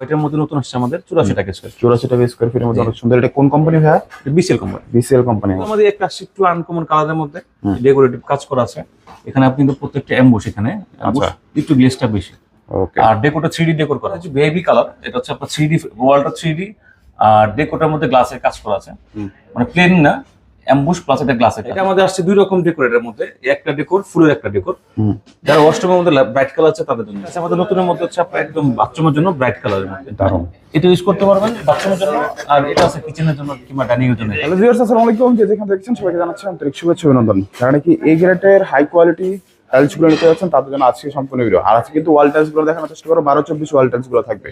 ওইটার মধ্যে নতুন আসছে আমাদের চুরাশি টাকা স্কোয়ার চুরাশি টাকা স্কোয়ার ফিটের মধ্যে অনেক সুন্দর। এটা কোন কোম্পানি ভাইয়া? বিসিএল কোম্পানি বিসিএল কোম্পানি আমাদের একটা আসছে একটু আনকমন কালারের মধ্যে ডেকোরেটিভ কাজ করা আছে। এখানে আপনি কিন্তু প্রত্যেকটা অ্যাম্বুশ এখানে আচ্ছা। একটু গ্লেসটা বেশি। ওকে আর ডেকোটা থ্রি ডি ডেকোর করা আছে বেবি কালার এটা হচ্ছে আপনার থ্রি ডি ওয়ালটা থ্রি ডি আর ডেকোটার মধ্যে গ্লাসের কাজ করা আছে। মানে প্লেন না অ্যাম্বুশ প্লাস এটা গ্লাস এটা আমাদের আসছে দুই রকম ডেকোরেটের মধ্যে। একটা ডেকোর ফুলের একটা ডেকোর হুম। যারা ওয়াশরুমের মধ্যে ব্রাইট কালার আছে তাদের জন্য। আচ্ছা আমাদের নতুনের মধ্যে হচ্ছে আপনার একদম বাথরুমের জন্য ব্রাইট কালারের মধ্যে। দারুণ। এটা ইউজ করতে পারবেন বাথরুমের জন্য। আর এটা আছে কিচেনের জন্য কিংবা ডাইনিং এর জন্য। হ্যালো ভিউয়ার্স আসসালামু আলাইকুম। যে যেখানে দেখছেন সবাইকে জানাচ্ছি আন্তরিক শুভেচ্ছা অভিনন্দন। কারণ কি এই গ্রেটের হাই কোয়ালিটি টাইলসগুলো নিতে যাচ্ছেন তাদের জন্য আজকে সম্পূর্ণ ভিডিও আর আজকে কিন্তু ওয়াল টাইলসগুলো দেখানোর চেষ্টা করো বারো চব্বিশ ওয়াল টাইলসগুলো থাকবে।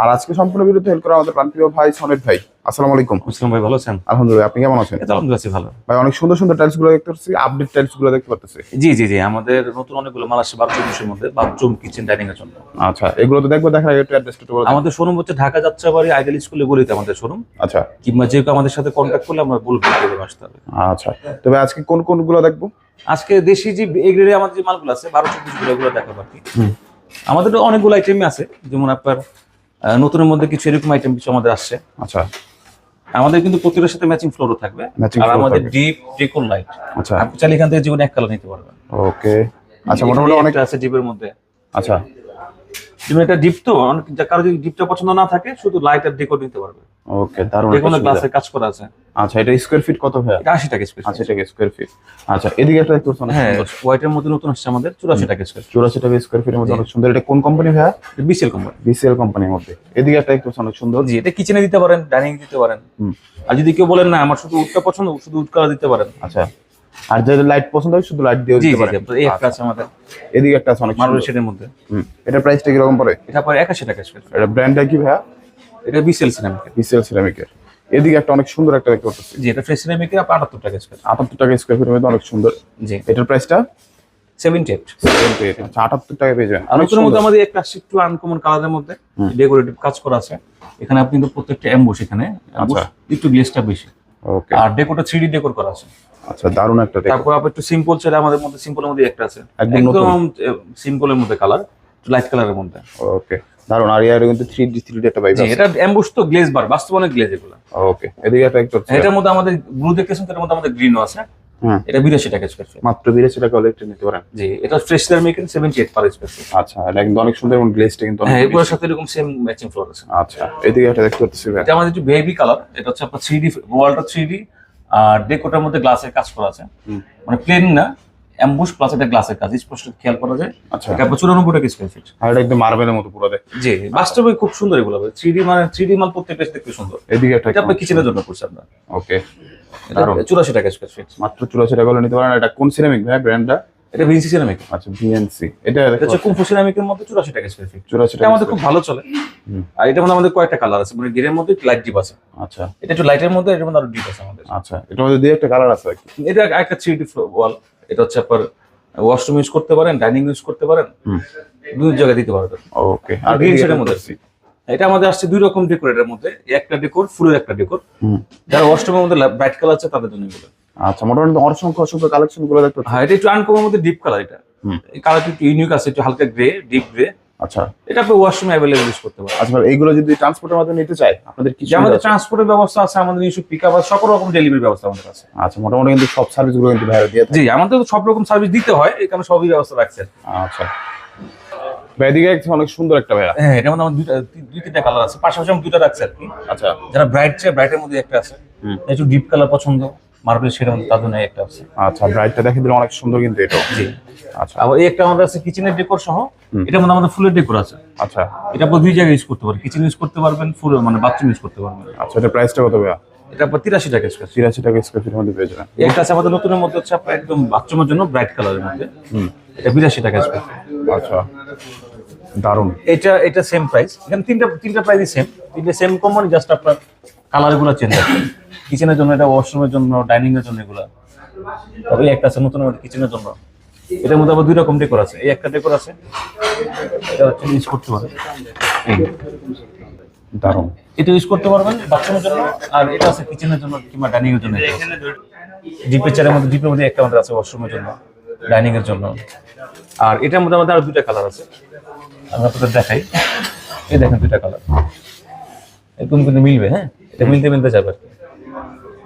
আর আজকে সম্পূর্ণ ভিডিওতে হেল্প করা আমাদের প্রান্তীয় ভাই সনেট ভাই। আসসালামু আলাইকুম। মুসলিম ভাই ভালো আছেন? আলহামদুলিল্লাহ আপনি কেমন আছেন? আলহামদুলিল্লাহ ভালো। ভাই অনেক সুন্দর সুন্দর টাইলসগুলো দেখতে পাচ্ছি আপডেট টাইলসগুলো দেখতে পাচ্ছি। জি জি জি আমাদের নতুন অনেকগুলো মাল আসছে বাথরুম মধ্যে বাথরুম কিচেন ডাইনিং এর জন্য। আচ্ছা এগুলো তো দেখব দেখার আগে একটু অ্যাড্রেসটা বলে আমাদের শোরুম হচ্ছে ঢাকা যাত্রাবাড়ি আইডেল স্কুলে বলিতে আমাদের শোরুম আচ্ছা। কিংবা যে আমাদের সাথে কন্ট্যাক্ট করলে আমরা বলব আসতে হবে। আচ্ছা তবে আজকে কোন কোনগুলো দেখব? আজকে দেশি যে এই গ্রেডে আমাদের যে মালগুলো আছে বারো চব্বিশগুলো এগুলো দেখাবো আর কি। আমাদের তো অনেকগুলো আইটেমই আছে যেমন আপনার নতুনের মধ্যে কিছু এরকম আইটেম কিছু আমাদের আসছে। আচ্ছা। আমাদের কিন্তু প্রতিটার সাথে ম্যাচিং ফ্লোরও থাকবে। আর আমাদের। ডিপ ডেকোর লাইট আচ্ছা। আপনি চাইলে এখান থেকে জীবনে এক কালার নিতে পারবেন। ওকে আচ্ছা মোটামুটি অনেকটা অনেক আছে ডিপের মধ্যে। আচ্ছা। যেমন একটা ডিপ তো কারও যদি ডিপটা পছন্দ না থাকে শুধু লাইট আর ডেকোর নিতে পারবে। ওকে দারুণ যে কোনো গ্লাসের কাজ করা আছে। আচ্ছা এটা স্কোয়ার ফিট কত এটা আশি টাকা স্কোয়ার আচ্ছা এটা স্কোয়ার ফিট আচ্ছা এদিকে একটা দেখতে পাচ্ছেন হ্যাঁ হোয়াইটের মধ্যে নতুন আসছে আমাদের চুরাশি টাকা স্কোয়ার চুরাশি টাকা স্কোয়ার ফিটের মধ্যে অনেক সুন্দর। এটা কোন কোম্পানি ভাইয়া? বিসিএল কোম্পানি বিসিএল কোম্পানির মধ্যে। এদিকে একটা দেখতে পাচ্ছেন অনেক সুন্দর। জি এটা কিচেনে দিতে পারেন ডাইনিং দিতে পারেন। হুম। আর যদি কেউ বলেন না আমার শুধু উডটা পছন্দ শুধু উড কালার দিতে পারেন। আচ্ছা। আর যদি লাইট পছন্দ হয় শুধু লাইট দিয়ে দিতে পারেন। জি, এই একটা আছে আমাদের এদিকে একটা আছে অনেক মার্বেল শেডের মধ্যে। হুম। এটার প্রাইসটা কীরকম পড়ে? এটা পরে একাশি টাকা স্কোয়ার এটা ব্র্যান্ডটা কি ভাইয়া? এটা বিসিএল সিনেমিকের বিসিএল সিরামিকের এদিকে একটা অনেক সুন্দর একটা দেখতে পাচ্ছি। জি এটা ফ্রেশ আপনার আটাত্তর টাকা স্কোয়ার আটাত্তর টাকা স্কোয়ার ফিটের মধ্যে অনেক সুন্দর। জি। এটার প্রাইসটা সেভেন্টি এইট আচ্ছা আটাত্তর টাকা পেয়ে যাবেন। অনেক নতুনের মধ্যে আমাদের একটা একটু আনকমন কালারের মধ্যে ডেকোরেটিভ কাজ করা আছে। এখানে আপনি কিন্তু প্রত্যেকটা অ্যাম্বুশ এখানে। আচ্ছা। একটু গ্লেসটা বেশি। আর ডেকোটা থ্রি ডেকোর করা আছে। আচ্ছা দারুণ একটা তারপর আবার একটু সিম্পল ছেলে আমাদের মধ্যে সিম্পলের মধ্যে একটা আছে। একদম। সিম্পলের মধ্যে কালার লাইট কালারের মধ্যে। ওকে দারুণ আর ইয়ার কিন্তু থ্রি ডি থ্রি ডি একটা বাইক জি এটা অ্যাম্বুশ তো গ্লেজ বার বাস্তবনে গ্লেজ এগুলো। ওকে এদিকে একটা দেখতে এটার মধ্যে আমাদের ব্লু দেখতেছেন এটার মধ্যে আমাদের গ্রিনও আছে। এটা বিরাশি টাকা স্কোয়ার ফিট মাত্র বিরাশি টাকা হলে নিতে পারেন। জি এটা fresh সিরামিকের seventy eight per square feet আচ্ছা এটা কিন্তু অনেক সুন্দর এবং গ্লেজটা কিন্তু হ্যাঁ। এগুলোর সাথে এরকম সেম ম্যাচিং ফ্লোর আছে। আচ্ছা এদিকে একটা দেখতে পাচ্ছি ভাই। এটা আমাদের একটু বেবি কালার এটা হচ্ছে আপনার থ্রি ডি ওয়ালটা থ্রি ডি আর ডেকোটার মধ্যে গ্লাসের কাজ করা আছে। মানে প্লেন না অ্যাম্বুশ প্লাস এটা গ্লাসের কাজ স্পষ্ট খেয়াল করা যায়। আচ্ছা। এটা চুরানব্বই টাকা স্কোয়ার ফিট আর এটা একদম মার্বেলের মতো পুরো দেখ। জি বাস্তবে খুব সুন্দর এগুলো। থ্রি ডি মানে থ্রি ডি মাল প্রত্যেকটা দেখতে সুন্দর। এদিকে একটা এটা আপনার কিচেনের জন্য করছে আপনার। ওকে। চুরাশি টাকা স্কোয়ার ফিট মাত্র চুরাশি টাকা হলে নিতে পারেন। এটা কোন সিরামিক ভাই? ব্র্যান্ডটা এটা ভিনসি সিরামিক আচ্ছা বিএনসি এটা এটা হচ্ছে কুম্ফু সিরামিকের মধ্যে চুরাশি টাকা স্কোয়ার ফিট চুরাশি এটা টাকা আমাদের খুব ভালো চলে। আর এটার মধ্যে আমাদের কয়েকটা কালার আছে। মানে গ্রের মধ্যে লাইট ডিপ আছে। আচ্ছা। এটা একটু লাইটের মধ্যে এটার মধ্যে আরও ডিপ আছে আমাদের। আচ্ছা এটার মধ্যে দিয়ে একটা কালার আছে এটা একটা থ্রি ডি ওয়াল এটা হচ্ছে আপনার ওয়াশরুম ইউজ করতে পারেন ডাইনিং ইউজ করতে পারেন দুই জায়গায় দিতে পারবেন। ওকে আর গ্রিন শেডের মধ্যে। এটা আমাদের আসছে দুই রকম ডেকোরেটের মধ্যে একটা ডেকোর ফুলের একটা ডেকোর হুম। যারা ওয়াশরুমের মধ্যে ব্রাইট কালার আছে তাদের জন্য এগুলো। আচ্ছা মোটামুটি অসংখ্য অসংখ্য কালেকশনগুলো দেখতে হ্যাঁ এটা একটু আনকমের মধ্যে ডিপ কালার এটা। কালার এই কালারটা একটু ইউনিক আছে একটু হালকা গ্রে ডিপ গ্রে আচ্ছা। এটা আপনি ওয়াশরুমে অ্যাভেলেবল ইউজ করতে পারেন। আচ্ছা এইগুলো যদি ট্রান্সপোর্টের মাধ্যমে নিতে চাই আপনাদের কি আমাদের ট্রান্সপোর্টের ব্যবস্থা আছে আমাদের নিজস্ব পিক আপ সকল রকম ডেলিভারি ব্যবস্থা আমাদের আছে আচ্ছা মোটামুটি কিন্তু সব সার্ভিসগুলো কিন্তু ভাইরা দিয়ে জি আমাদের তো সব রকম সার্ভিস দিতে হয় এই কারণে সবই ব্যবস্থা রাখছেন আচ্ছা। এদিকে অনেক সুন্দর একটা ভাইয়া। হ্যাঁ মধ্যে আমার দুইটা দুই তিনটা কালার আছে। পাশাপাশি আমি দুইটা রাখছি আর কি। আচ্ছা। যারা ব্রাইট চাই ব্রাইটের মধ্যে একটা আছে। একটু ডিপ কালার পছন্দ। মার্বেল মধ্যে তাদের জন্য একটা আছে। আচ্ছা ব্রাইটটা দেখে দিলে অনেক সুন্দর কিন্তু এটা জি। আচ্ছা। আবার এই একটা আমাদের আছে কিচেনের ডেকোর সহ। এটার মধ্যে আমাদের ফুলের ডেকোর আছে। আচ্ছা। এটা আপনার দুই জায়গায় ইউজ করতে পারবেন কিচেন ইউজ করতে পারবেন ফুল মানে বাথরুম ইউজ করতে পারবেন। আচ্ছা এটা প্রাইসটা কত ভাইয়া? এটা আপনার তিরাশি টাকা স্কোয়ার তিরাশি টাকা স্কোয়ার ফিটের মধ্যে পেয়ে যাবেন। একটা আছে আমাদের নতুনের মধ্যে হচ্ছে আপনার একদম বাথরুমের জন্য ব্রাইট কালারের মধ্যে। হুম। এটা বিরাশি টাকা স্কোয়ার আচ্ছা। দারুণ। এটা এটা সেম প্রাইস এখানে তিনটা তিনটা প্রাইসই সেম তিনটে সেম কোম্পানি জাস্ট আপনার কালারগুলো চেঞ্জ আছে কিচেনের জন্য এটা ওয়াশরুমের জন্য ডাইনিং এর জন্য এগুলা। তবে একটা আছে নতুন কিচেনের জন্য। এটার মধ্যে আবার দুই রকম ডেকোর আছে। এই একটা ডেকোর আছে, এটা হচ্ছে ইউজ করতে এই দারুণ। এটা ইউজ করতে পারবেন বাথরুমের জন্য, আর এটা আছে কিচেনের জন্য কিংবা ডাইনিং এর জন্য ডিপের চারের মধ্যে ডিপের মধ্যে একটা আমাদের আছে ওয়াশরুমের জন্য ডাইনিং এর জন্য। আর এটার মধ্যে আমাদের আরও দুইটা কালার আছে। আমি আপনাদের দেখাই। এই দেখেন দুইটা কালার এরকম কিন্তু মিলবে হ্যাঁ? এটা মিলতে মিলতে যাবে আর কি।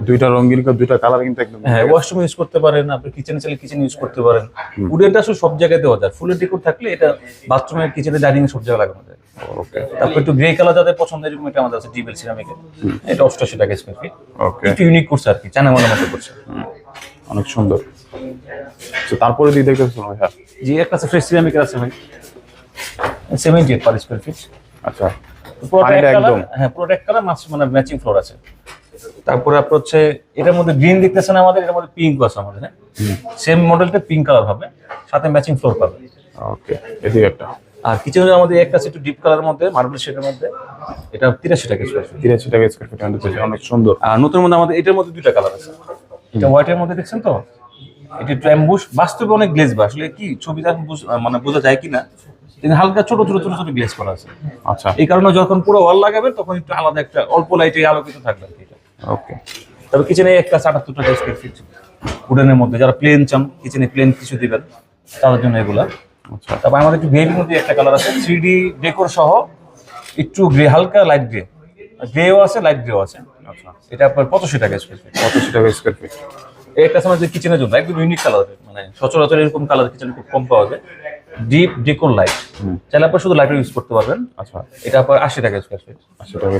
দুইটা রঙিন দুইটা কালার কিন্তু একদম হ্যাঁ ওয়াশরুম ইউজ করতে পারেন আপনি কিচেনে চাইলে কিচেন ইউজ করতে পারেন। উডেনটা আসলে সব জায়গায় দেওয়া যায়। ফুলের ডেকোর থাকলে এটা বাথরুমে কিচেনে ডাইনিং সব জায়গায় লাগানো যায়। ওকে তারপর একটু গ্রে কালার যাদের পছন্দ এরকম এটা আমাদের আছে ডিবেল সিরামিকের এটা অষ্টাশি টাকা স্কোয়ার ফিট ওকে একটু ইউনিক করছে আর কি চায়না মালের মতো করছে। অনেক সুন্দর। তো তারপরে দিয়ে দেখতে ভাইয়া জি একটা আছে ফ্রেশ সিরামিকের আছে ভাই seventy eight per square feet আচ্ছা। পানিটা একদম। হ্যাঁ পুরোটা কালার মাছ মানে ম্যাচিং ফ্লোর আছে। তারপরে আপনার হচ্ছে এটার মধ্যে গ্রিন দেখতেছেন আমাদের এটার মধ্যে পিঙ্ক আছে আমাদের হ্যাঁ? সেম মডেলটা পিঙ্ক কালার হবে সাথে ম্যাচিং ফ্লোর পাবে। ওকে এদিকে একটা। আর কিচেনের আমাদের একটা আছে একটু ডিপ কালারের মধ্যে মার্বেল শেডের মধ্যে। এটা তিরাশি টাকা স্কোয়ার ফিট তিরাশি টাকা স্কোয়ার ফিট অনেক সুন্দর। আর নতুন মধ্যে আমাদের এটার মধ্যে দুইটা কালার আছে। এটা হোয়াইটের মধ্যে দেখছেন তো? এটা একটু অ্যাম্বুশ বাস্তবে অনেক গ্লেজ বা আসলে কি ছবিটা মানে বোঝা যায় কিনা কিন্তু হালকা ছোট ছোট ছোট ছোট গ্লেজ করা আছে। আচ্ছা। এই কারণে যখন পুরো ওয়াল লাগাবেন তখন একটু আলাদা একটা অল্প লাইটে আলোকিত থাকবে আর কি এটা। ওকে তবে কিচেনে একটা আটাত্তর টাকা স্কোয়ার ফিট উডেনের মধ্যে যারা প্লেন চান কিচেনে প্লেন কিছু দিবেন তাদের জন্য এগুলা। আচ্ছা। তারপর আমাদের একটু গ্রেভির মধ্যে একটা কালার আছে থ্রি ডি ডেকোর সহ একটু গ্রে হালকা লাইট গ্রে গ্রেও আছে লাইট গ্রেও আছে। আচ্ছা। এটা আপনার পঁচাশি টাকা স্কোয়ার ফিট পঁচাশি টাকা স্কোয়ার ফিট এই একটা সময় কিচেনের জন্য একদম ইউনিক কালার মানে সচরাচর এরকম কালার কিচেনে খুব কম পাওয়া যায়। ডিপ ডেকোর লাইট চাইলে আপনার শুধু লাইটার ইউজ করতে পারবেন। আচ্ছা। এটা আপনার আশি টাকা স্কোয়ার ফিট আশি টাকা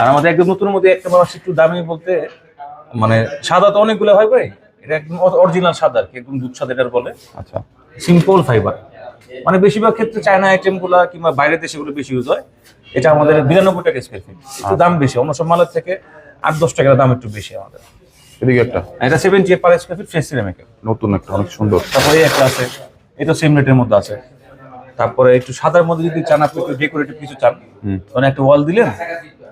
আর আমাদের একদম নতুন মধ্যে একটা মানুষ একটু দামি বলতে মানে সাদা তো অনেকগুলো হয় ভাই। এটা একদম অরিজিনাল সাদা আর কি একদম দুধ সাদা এটার বলে। আচ্ছা। সিম্পল ফাইবার মানে বেশিরভাগ ক্ষেত্রে চায়না আইটেমগুলা কিংবা বাইরের দেশে গুলো বেশি ইউজ হয়। এটা আমাদের বিরানব্বই টাকা স্কোয়ার ফিট একটু দাম বেশি অন্য সব মালের থেকে আট দশ টাকার দাম একটু বেশি আমাদের। এদিকে একটা। এটা seventy per square feet fresh সিরামিকের নতুন একটা অনেক সুন্দর। তারপরে একটা আছে। এটা সেম রেটের মধ্যে আছে। তারপরে একটু সাদার মধ্যে যদি চান আপনি একটু ডেকোরেটিভ কিছু চান মানে একটা ওয়াল দিলেন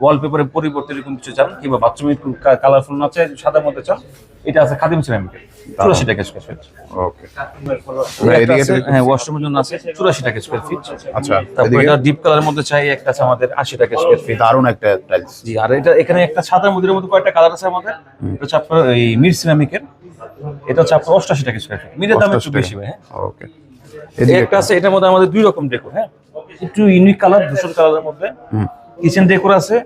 ওয়ালপেপারের পরিবর্তে এরকম কিছু চান কিংবা বাথরুমে একটু কালারফুল না চাই সাদার মধ্যে চান এটা আছে খাদিম সিরামিকের চুরাশি টাকা স্কোয়ার ফিট আছে, হ্যাঁ ওয়াশরুমের জন্য আছে চুরাশি টাকা স্কোয়ার ফিট আচ্ছা তারপরে এটা ডিপ কালারের মধ্যে চাই একটা আছে আমাদের আশি টাকা স্কোয়ার ফিট দারুণ একটা টাইলস জি আর এটা এখানে একটা সাদা মধ্যে মধ্যে কয়েকটা কালার আছে আমাদের। এটা হচ্ছে আপনার এই মির সিরামিকের এটা হচ্ছে আপনার অষ্টাশি টাকা স্কোয়ার ফিট মিরের দাম একটু বেশি ভাই হ্যাঁ? ওকে এদিকে একটা আছে এটার মধ্যে আমাদের দুই রকম ডেকোর হ্যাঁ? একটু ইউনিক কালার ধূসর কালারের মধ্যে। কিচেন ডেকোর আছে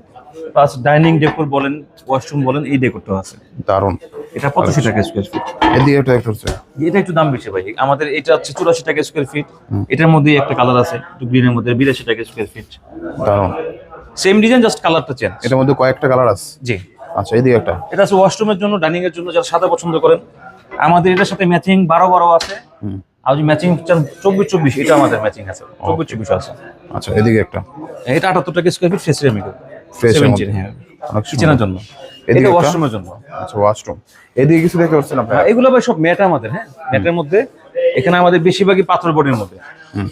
প্লাস ডাইনিং ডেকোর বলেন ওয়াশরুম বলেন এই ডেকোরটা আছে। দারুণ। এটা পঁচাশি টাকা স্কোয়ার ফিট এদিকে একটা একটা এটা একটু দাম বেশি ভাই। আমাদের এটা হচ্ছে চুরাশি টাকা স্কোয়ার ফিট এটার মধ্যে একটা কালার আছে একটু গ্রিনের মধ্যে বিরাশি টাকা স্কোয়ার ফিট দারুণ। সেম ডিজাইন জাস্ট কালারটা চেঞ্জ এটার মধ্যে কয়েকটা কালার আছে। জি। আচ্ছা এদিকে একটা। এটা আছে ওয়াশরুমের জন্য ডাইনিং এর জন্য যারা সাদা পছন্দ করেন। আমাদের এটার সাথে ম্যাচিং বারো বারো আছে আর যদি ম্যাচিং চান চব্বিশ চব্বিশ এটা আমাদের ম্যাচিং আছে। চব্বিশ চব্বিশ আছে। আচ্ছা এদিকে একটা। এটা আটাত্তর টাকা স্কোয়ার ফিট ফ্রেশ Fresh এর হ্যাঁ। অনেক কিচেনের জন্য। এদিকে এটা ওয়াশরুমের জন্য। আচ্ছা ওয়াশরুম এদিকে কিছু দেখতে পাচ্ছেন আপনারা? হ্যাঁ, এগুলো ভাই সব ম্যাট আমাদের হ্যাঁ। ম্যাটের মধ্যে এখানে আমাদের বেশিরভাগই পাথর বডির মধ্যে।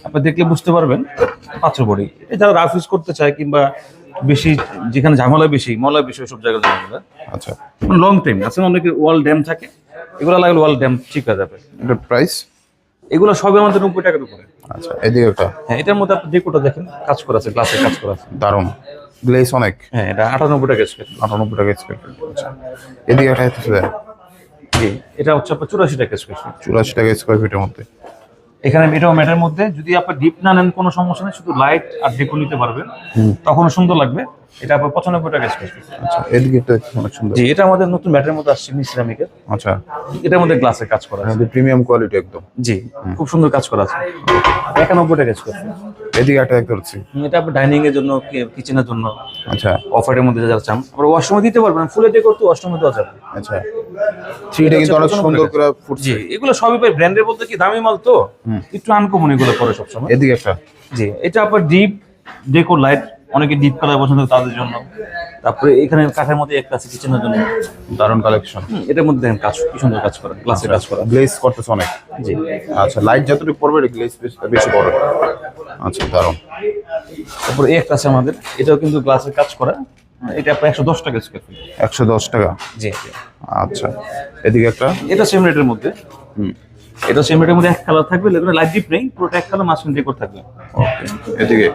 আপনি দেখলে বুঝতে পারবেন পাথর বডি। যারা রাফ ইউজ করতে চায় কিংবা বেশি যেখানে ঝামেলা বেশি ময়লা বেশি সব জায়গায় জন্য আচ্ছা। লং টাইম আসলে অনেকে ওয়াল ড্যাম থাকে। এগুলো লাগলে ওয়াল ড্যাম ঠিক হয়ে যাবে। এটার প্রাইস এগুলো সবই আমাদের নব্বই টাকার উপরে। আচ্ছা এদিকে হ্যাঁ এটার মধ্যে আপনি যে কোটা দেখেন কাজ করা আছে গ্লাসে কাজ করা আছে। দারুণ। গ্লেস অনেক? হ্যাঁ এটা আটানব্বই টাকা স্কোয়ার আটানব্বই টাকা স্কোয়ার আচ্ছা। এদিকে একটা এটা হচ্ছে আপনার চুরাশি টাকা স্কোয়ার ফিট চুরাশি টাকা স্কোয়ার ফিটের মধ্যে। এখানে এটাও ম্যাটের মধ্যে। যদি আপনার ডিপ না নেন কোনো সমস্যা নেই শুধু লাইট আর ডেকো নিতে পারবেন। তখন সুন্দর লাগবে। এটা আপনার পঁচানব্বই টাকা স্কোয়ার ফিট আচ্ছা এদিকে অনেক সুন্দর। জি এটা আমাদের নতুন ম্যাটের মধ্যে আসছে মিস সিরামিকের আচ্ছা। এটার মধ্যে গ্লাসে কাজ করা আছে। প্রিমিয়াম কোয়ালিটি একদম। জি খুব সুন্দর কাজ করা আছে। একানব্বই টাকা স্কোয়ার ফিট এদিকে একটা দেখতে পাচ্ছি। এটা আপনার ডাইনিং এর জন্য কিচেনের জন্য। আচ্ছা। অফারের মধ্যে যারা চান আবার ওয়াশরুমে দিতে পারবেন ফুলে ডেকোর তো ওয়াশরুমে দেওয়া যাবে। আচ্ছা। থ্রিটা কিন্তু অনেক সুন্দর করে ফুটছে। জি এগুলো সবই পাই ব্র্যান্ডের বলতে কি দামি মাল তো। একটু আনকমন এগুলো পরে সবসময়। এদিকে একটা। জি এটা আপনার ডিপ ডেকোর লাইট অনেকে ডিপ কালার পছন্দ তাদের জন্য। তারপরে এখানে কাঠের মধ্যে একটা আছে কিচেনের জন্য। দারুণ কালেকশন এটার মধ্যে দেখেন কাজ কি সুন্দর কাজ করা গ্লাসে কাজ করা। গ্লেজ করতেছে অনেক। জি। আচ্ছা লাইট যতটুকু পড়বে গ্লেজ বেশি পড়বে আচ্ছা দারুণ। তারপরে এই একটা আছে আমাদের এটাও কিন্তু গ্লাসের কাজ করা। এটা আপনার একশো দশ টাকা স্কোয়ার ফিট একশো দশ টাকা? জি। আচ্ছা এদিকে একটা? এটা সেম রেটের মধ্যে। হুম। এটা সেম রেটের মধ্যে এক কালার থাকবে লাইট ডিপ নেই পুরোটা এক কালার মাঝখানে ডেকোর থাকবে। ওকে এদিকে?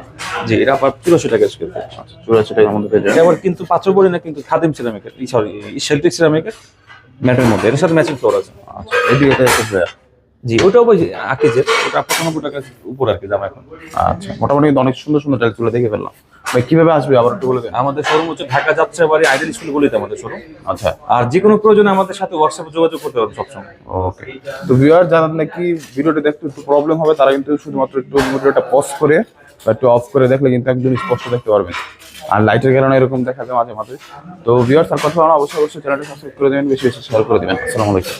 জি এটা আপনার চুরাশি টাকা স্কোয়ার ফিট আচ্ছা চুরাশি টাকার মধ্যে পেয়ে যাবেন। এটা আবার কিন্তু পাথর বড়ি না কিন্তু খাদিম সিরামিকের সরি শেলটিক সিরামিকের ম্যাটের মধ্যে। এটার সাথে ম্যাচিং ফ্লোর আছে। আচ্ছা এদিকে। জি ওটাও ওই আকিজের। ওটা পঁচানব্বই টাকার উপর আর কি দাম এখন। আচ্ছা মোটামুটি অনেক সুন্দর সুন্দর টাইলসগুলো দেখে ফেললাম। ভাই কীভাবে আসবে? আবার একটু বলে দেন। আমাদের শোরুম হচ্ছে ঢাকা যাত্রাবাড়ি আইডেল স্কুল স্কুলগুলিতে আমাদের শোরুম আচ্ছা। আর যে কোনো প্রয়োজনে আমাদের সাথে হোয়াটসঅ্যাপে যোগাযোগ করতে পারবেন সবসময়। ওকে। তো ভিউয়ার যারা নাকি ভিডিওটা দেখতে একটু প্রবলেম হবে তারা কিন্তু শুধুমাত্র একটু ভিডিওটা পজ করে একটু অফ করে দেখলে কিন্তু একদম স্পষ্ট দেখতে পারবেন। আর লাইটের কারণে এরকম দেখা যায় মাঝে মাঝে। তো ভিওর্স আর কথা অবশ্যই অবশ্যই চ্যানেলটা সাবস্ক্রাইব করে দেবেন, বেশি বেশি শেয়ার করে দেবেন। আসসালামু আলাইকুম।